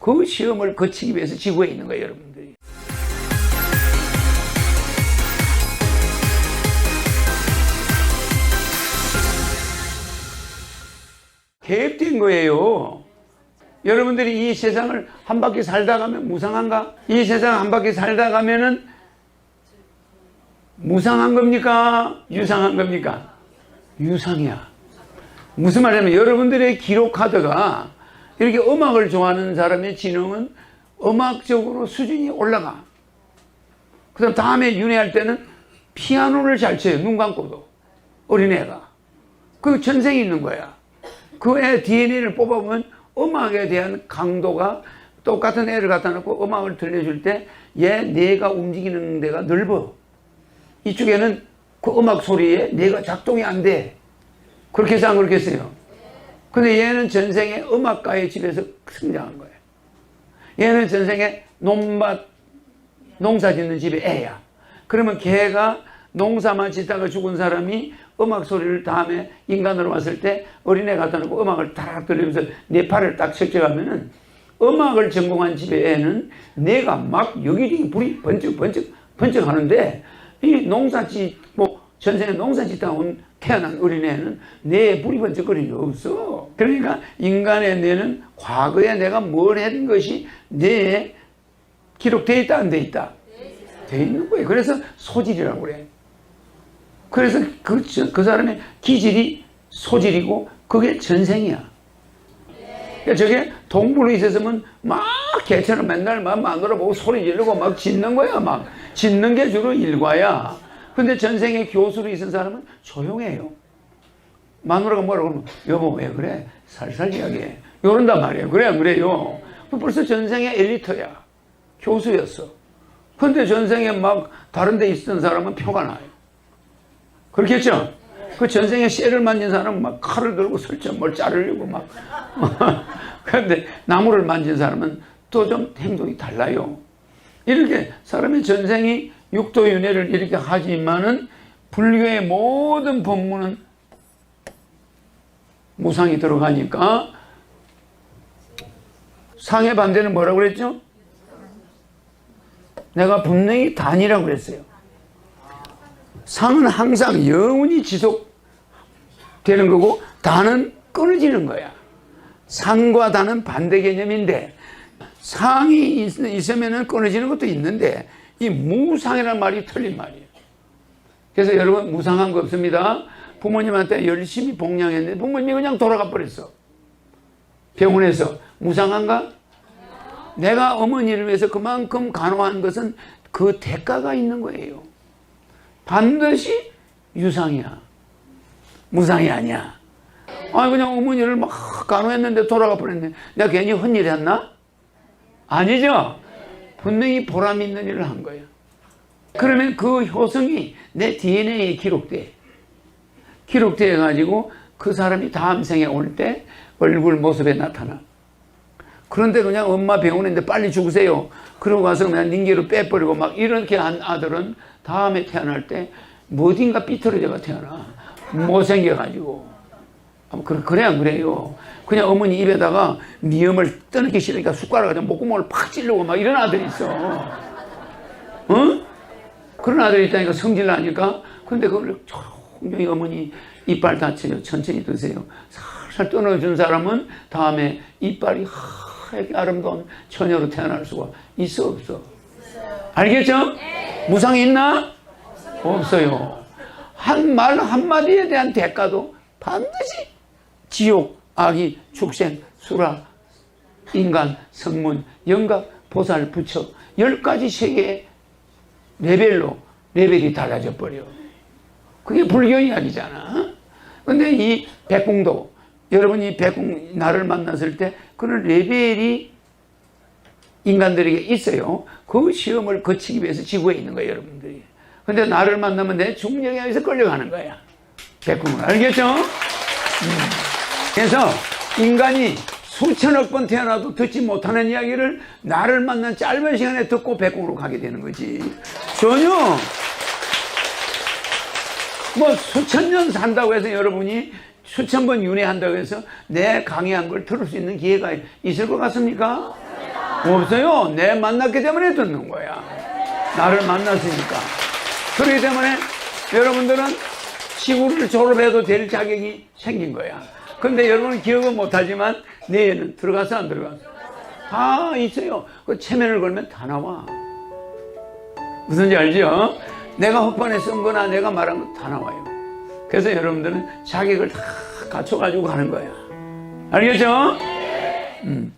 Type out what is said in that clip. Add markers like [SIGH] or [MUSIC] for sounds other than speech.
그 시험을 거치기 위해서 지구에 있는 거예요, 여러분들이. 계획된 거예요. 여러분들이 이 세상을 한 바퀴 살다 가면 무상한가? 이 세상 한 바퀴 살다 가면은 무상한 겁니까? 유상한 겁니까? 유상이야. 무슨 말이냐면 여러분들의 기록 카드가 이렇게 음악을 좋아하는 사람의 지능은 음악적으로 수준이 올라가. 그 다음 다음에 윤회할 때는 피아노를 잘 쳐요. 눈 감고도. 어린애가. 그 전생이 있는 거야. 그 애 DNA를 뽑아보면 음악에 대한 강도가 똑같은 애를 갖다 놓고 음악을 들려줄 때 얘 뇌가 움직이는 데가 넓어. 이쪽에는 그 음악 소리에 뇌가 작동이 안 돼. 그렇게 해서 안 그렇겠어요? 근데 얘는 전생에 음악가의 집에서 성장한 거예요. 얘는 전생에 논밭, 농사 짓는 집의 애야. 그러면 걔가 농사만 짓다가 죽은 사람이 음악 소리를 다음에 인간으로 왔을 때 어린애 갖다 놓고 음악을 딱 들리면서 내 팔을 딱 척척하면은 음악을 전공한 집의 애는 내가 막 여기저기 불이 번쩍 번쩍 번쩍 하는데 이 농사 짓 뭐 전생에 농사 짓다 온 태어난 어린애는 뇌에 불이 번쩍거리는 게 없어. 그러니까 인간의 뇌는 과거에 내가 뭘 했던 것이 뇌에 기록되어 있다 안 돼 있다? 돼 있는 거예요. 그래서 소질이라고 그래. 그래서 그, 저- 그 사람의 기질이 소질이고 그게 전생이야. 그러니까 저게 동물로 있었으면 막 개처럼 맨날 막 마누라 보고 소리 지르고 막 짖는 거야. 막 짖는 게 주로 일과야. 근데 전생에 교수로 있은 사람은 조용해요. 마누라가 뭐라고 그러면 여보 왜 그래? 살살 이야기해. 이런단 말이에요. 그래 안 그래요? 그 벌써 전생에 엘리트야. 교수였어. 근데 전생에 막 다른 데 있던 사람은 표가 나요. 그렇겠죠? 그 전생에 쇠를 만진 사람은 막 칼을 들고 설정 뭘 자르려고 막. [LAUGHS] 그런데 나무를 만진 사람은 또 좀 행동이 달라요. 이렇게 사람의 전생이 육도윤회를 이렇게 하지만은 불교의 모든 법문은 무상이 들어가니까 상의 반대는 뭐라고 그랬죠? 내가 분명히 단이라고 그랬어요. 상은 항상 영원히 지속되는 거고 단은 끊어지는 거야. 상과 단은 반대 개념인데 상이 있- 있으면 끊어지는 것도 있는데 이 무상이라는 말이 틀린 말이에요. 그래서 여러분 무상한 거 없습니다. 부모님한테 열심히 복양했는데 부모님이 그냥 돌아가 버렸어. 병원에서 무상한가? 내가 어머니를 위해서 그만큼 간호한 것은 그 대가가 있는 거예요. 반드시 유상이야. 무상이 아니야. 아니, 그냥 어머니를 막 간호했는데 돌아가 버렸네. 내가 괜히 헛일 했나? 아니죠? 분명히 보람 있는 일을 한 거야. 그러면 그 효성이 내 DNA에 기록돼. 기록돼 가지고 그 사람이 다음 생에 올 때 얼굴 모습에 나타나. 그런데 그냥 엄마 병원인데 빨리 죽으세요. 그러고 가서 그냥 닌기로 빼버리고 막 이렇게 한 아들은 다음에 태어날 때 어딘가 삐뚤어져가 태어나. 못생겨가지고. 아마 그래, 그래 안 그래요? 그냥 어머니 입에다가 미음을 떠넣기 싫으니까 숟가락 가지고 목구멍을 팍 찌르고 막 이런 아들이 있어. 어? 그런 아들이 있다니까 성질 나니까. 근데 그걸 조용히 어머니 이빨 다쳐요. 천천히 드세요. 살살 떠넣어준 사람은 다음에 이빨이 하얗게 아름다운 처녀로 태어날 수가 있어 없어? 알겠죠? 무상이 있나? 없어요. 한 말 한마디에 대한 대가도 반드시 지옥, 악이, 축생, 수라, 인간, 성문, 영각, 보살, 부처 열 가지 세계의 레벨로 레벨이 달라져 버려. 그게 불교 이야기잖아. 근데 이 백궁도 여러분이 백궁 나를 만났을 때 그런 레벨이 인간들에게 있어요. 그 시험을 거치기 위해서 지구에 있는 거예요, 여러분들이. 근데 나를 만나면 내 중력에 의해서 끌려가는 거야. 백궁을. 알겠죠? 음. 그래서 인간이 수천억 번 태어나도 듣지 못하는 이야기를 나를 만난 짧은 시간에 듣고 백궁으로 가게 되는 거지. 전혀 뭐 수천 년 산다고 해서 여러분이 수천 번 윤회한다고 해서 내 강의한 걸 들을 수 있는 기회가 있을 것 같습니까? 없어요. 내 만났기 때문에 듣는 거야. 나를 만났으니까. 그렇기 때문에 여러분들은 시구를 졸업해도 될 자격이 생긴 거야. 근데 여러분은 기억은 못하지만 내에는 들어갔어 안 들어갔어? 다 있어요. 그 체면을 걸면 다 나와. 무슨지 알죠? 내가 헛번에 쓴 거나 내가 말한 거 다 나와요. 그래서 여러분들은 자격을 다 갖춰가지고 가는 거야. 알겠죠? 음.